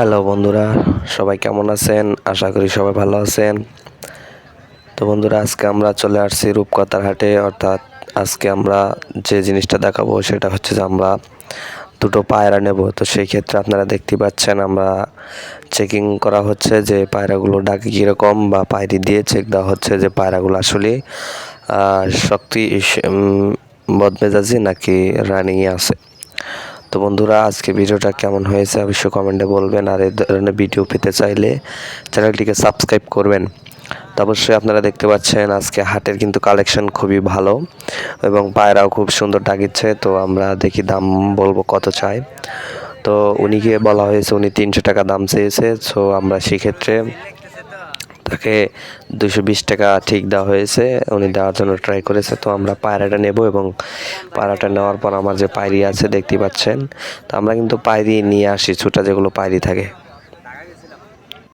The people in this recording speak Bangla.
হ্যালো বন্ধুরা, সবাই কেমন আছেন? আশা করি সবাই ভালো আছেন। তো বন্ধুরা, আজকে আমরা চলে আসছি রূপকথার হাটে, অর্থাৎ আজকে আমরা যে জিনিসটা দেখাবো সেটা হচ্ছে যে আমরা দুটো পায়রা নেব। তো সেই ক্ষেত্রে আপনারা দেখতে পাচ্ছেন, আমরা চেকিং করা হচ্ছে যে পায়রাগুলো ডাকে কীরকম বা পায়রি দিয়ে চেক দেওয়া হচ্ছে যে পায়রাগুলো আসলে শক্তি বদমেজাজি নাকি রানিংয়ে আছে। তো বন্ধুরা, আজকে ভিডিওটা কেমন হয়েছে অবশ্যই কমেন্টে বলবেন, আর এই ধরনের ভিডিও পেতে চাইলে চ্যানেলটিকে সাবস্ক্রাইব করবেন। তো অবশ্যই আপনারা দেখতে পাচ্ছেন, আজকে হাটের কিন্তু কালেকশন খুবই ভালো এবং পায়রাও খুব সুন্দর ডাকিচ্ছে তো আমরা দেখি দাম বলব কত চাই। তো উনিকে বলা হয়েছে, উনি তিনশো টাকা দাম চেয়েছে সো আমরা সেক্ষেত্রে তাকে দুশো বিশ টাকা ঠিক দেওয়া হয়েছে। উনি দেওয়ার জন্য ট্রাই করেছে। তো আমরা পায়রাটা নেব এবং পায়রাটা নেওয়ার পর আমার যে পায়রি আছে, দেখতে পাচ্ছেন? তো আমরা কিন্তু পায়রি নিয়ে আসি ছোটা যেগুলো পায়রি থাকে।